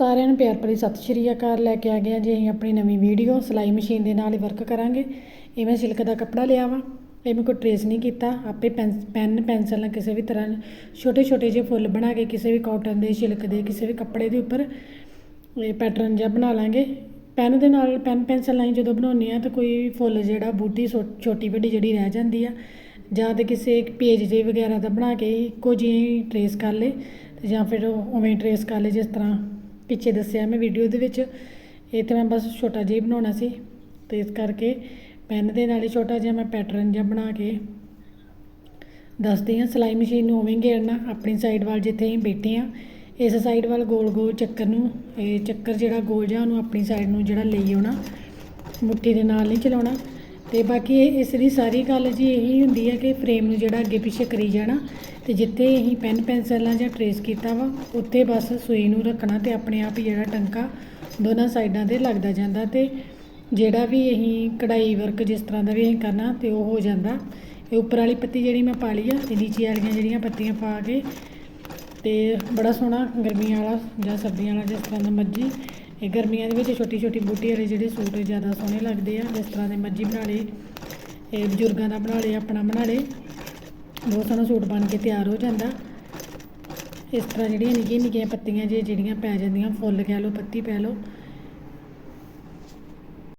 ਸਾਰਿਆਂ ਨੂੰ ਪਿਆਰ ਭਰੀ ਸਤਿ ਸ਼੍ਰੀ ਅਕਾਲ ਲੈ ਕੇ ਆ ਗਏ ਹਾਂ ਜੀ। ਅਸੀਂ ਆਪਣੀ ਨਵੀਂ ਵੀਡੀਓ ਸਿਲਾਈ ਮਸ਼ੀਨ ਦੇ ਨਾਲ ਹੀ ਵਰਕ ਕਰਾਂਗੇ। ਇਹ ਮੈਂ ਸਿਲਕ ਦਾ ਕੱਪੜਾ ਲਿਆ ਵਾ। ਇਹ ਮੈਂ ਕੋਈ ਟਰੇਸ ਨਹੀਂ ਕੀਤਾ। ਆਪੇ ਪੈਨ ਪੈਨ ਪੈਨਸਲ ਨਾਲ ਕਿਸੇ ਵੀ ਤਰ੍ਹਾਂ ਛੋਟੇ ਛੋਟੇ ਜਿਹੇ ਫੁੱਲ ਬਣਾ ਕੇ ਕਿਸੇ ਵੀ ਕਾਟਨ ਦੇ, ਸਿਲਕ ਦੇ, ਕਿਸੇ ਵੀ ਕੱਪੜੇ ਦੇ ਉੱਪਰ ਇਹ ਪੈਟਰਨ ਜਿਹਾ ਬਣਾ ਲਾਂਗੇ। ਪੈਨ ਦੇ ਨਾਲ ਪੈਨ ਪੈਨਸਲ ਨਾਲ ਹੀ ਜਦੋਂ ਬਣਾਉਂਦੇ ਆ ਤਾਂ ਕੋਈ ਫੁੱਲ ਜਿਹੜਾ ਬੂਟੀ ਛੋ- ਛੋਟੀ ਵੱਡੀ ਜਿਹੜੀ ਰਹਿ ਜਾਂਦੀ ਆ। ਜਾਂ ਤੇ ਕਿਸੇ ਪੇਜ ਜੇ ਵਗੈਰਾ ਦਾ ਬਣਾ ਕੇ ਇੱਕੋ ਜਿਹੀ ਟਰੇਸ ਕਰ ਲੇ ਜਾਂ ਫਿਰ ਉਵੇਂ ਟਰੇਸ ਕਰ ਲੇ ਜਿਸ ਤਰ੍ਹਾਂ ਪਿੱਛੇ ਦੱਸਿਆ ਮੈਂ ਵੀਡੀਓ ਦੇ ਵਿੱਚ, ਇਹ ਤਾਂ ਮੈਂ ਬਸ ਛੋਟਾ ਜਿਹਾ ਹੀ ਬਣਾਉਣਾ ਸੀ ਤੇ ਇਸ ਕਰਕੇ ਪੈਨ ਦੇ ਨਾਲ ਹੀ ਛੋਟਾ ਜਿਹਾ ਮੈਂ ਪੈਟਰਨ ਜਿਹਾ ਬਣਾ ਕੇ ਦੱਸਦੀ ਹਾਂ। ਸਿਲਾਈ ਮਸ਼ੀਨ ਨੂੰ ਉਵੇਂ ਘੇਰਨਾ ਆਪਣੀ ਸਾਈਡ ਵੱਲ ਜਿੱਥੇ ਅਸੀਂ ਬੈਠੇ ਆ ਇਸ ਸਾਈਡ ਵੱਲ ਗੋਲ ਗੋਲ ਚੱਕਰ ਨੂੰ, ਇਹ ਚੱਕਰ ਜਿਹੜਾ ਗੋਲ ਜਿਹਾ ਉਹਨੂੰ ਆਪਣੀ ਸਾਈਡ ਨੂੰ ਜਿਹੜਾ ਲਈ ਆਉਣਾ ਮੁੱਠੀ ਦੇ ਨਾਲ ਨਹੀਂ ਚਲਾਉਣਾ। ਤੇ ਬਾਕੀ ਇਹ ਇਸ ਦੀ ਸਾਰੀ ਗੱਲ ਜੀ ਇਹੀ ਹੁੰਦੀ ਹੈ ਕਿ ਫਰੇਮ ਨੂੰ ਜਿਹੜਾ ਅੱਗੇ ਪਿੱਛੇ ਕਰੀ ਜਾਣਾ ਤੇ ਜਿੱਥੇ ਅਸੀਂ ਪੈਨ ਪੈਨਸਲਾਂ ਜਾਂ ਟਰੇਸ ਕੀਤਾ ਵਾ, ਉੱਥੇ ਬਸ ਸੂਈ ਨੂੰ ਰੱਖਣਾ ਤੇ ਆਪਣੇ ਆਪ ਹੀ ਜਿਹੜਾ ਟੰਕਾ ਦੋਨਾਂ ਸਾਈਡਾਂ ਤੇ ਲੱਗਦਾ ਜਾਂਦਾ ਤੇ ਜਿਹੜਾ ਵੀ ਅਸੀਂ ਕਢਾਈ ਵਰਕ ਜਿਸ ਤਰ੍ਹਾਂ ਦਾ ਵੀ ਅਸੀਂ ਕਰਨਾ ਤੇ ਉਹ ਹੋ ਜਾਂਦਾ। ਇਹ ਉੱਪਰ ਵਾਲੀ ਪੱਤੀ ਜਿਹੜੀ ਮੈਂ ਪਾ ਲਈ ਆ ਤੇ ਨੀਚੇ ਵਾਲੀਆਂ ਜਿਹੜੀਆਂ ਪੱਤੀਆਂ ਪਾ ਕੇ ਤੇ ਬੜਾ ਸੋਹਣਾ ਗਰਮੀਆਂ ਵਾਲਾ ਜਾਂ ਸਰਦੀਆਂ ਵਾਲਾ ਜਿਸ ਤਰ੍ਹਾਂ ਦਾ ਮਰਜ਼ੀ ਇਹ ਗਰਮੀਆਂ ਦੇ ਵਿੱਚ ਛੋਟੀ ਛੋਟੀ ਬੂਟੀ ਵਾਲੇ ਜਿਹੜੇ ਸੂਟ ਜ਼ਿਆਦਾ ਸੋਹਣੇ ਲੱਗਦੇ ਆ, ਜਿਸ ਤਰ੍ਹਾਂ ਦੇ ਮਰਜ਼ੀ ਬਣਾ ਲਏ, ਇਹ ਬਜ਼ੁਰਗਾਂ ਦਾ ਬਣਾ ਲਏ, ਆਪਣਾ ਬਣਾ ਲਏ, ਬਹੁਤ ਸੋਹਣਾ ਸੂਟ ਬਣ ਕੇ ਤਿਆਰ ਹੋ ਜਾਂਦਾ। ਇਸ ਤਰ੍ਹਾਂ ਜਿਹੜੀਆਂ ਨਿੱਕੀਆਂ ਨਿੱਕੀਆਂ ਪੱਤੀਆਂ ਜੇ ਜਿਹੜੀਆਂ ਪੈ ਜਾਂਦੀਆਂ, ਫੁੱਲ ਕਹਿ ਲਓ, ਪੱਤੀ ਪੈ ਲਓ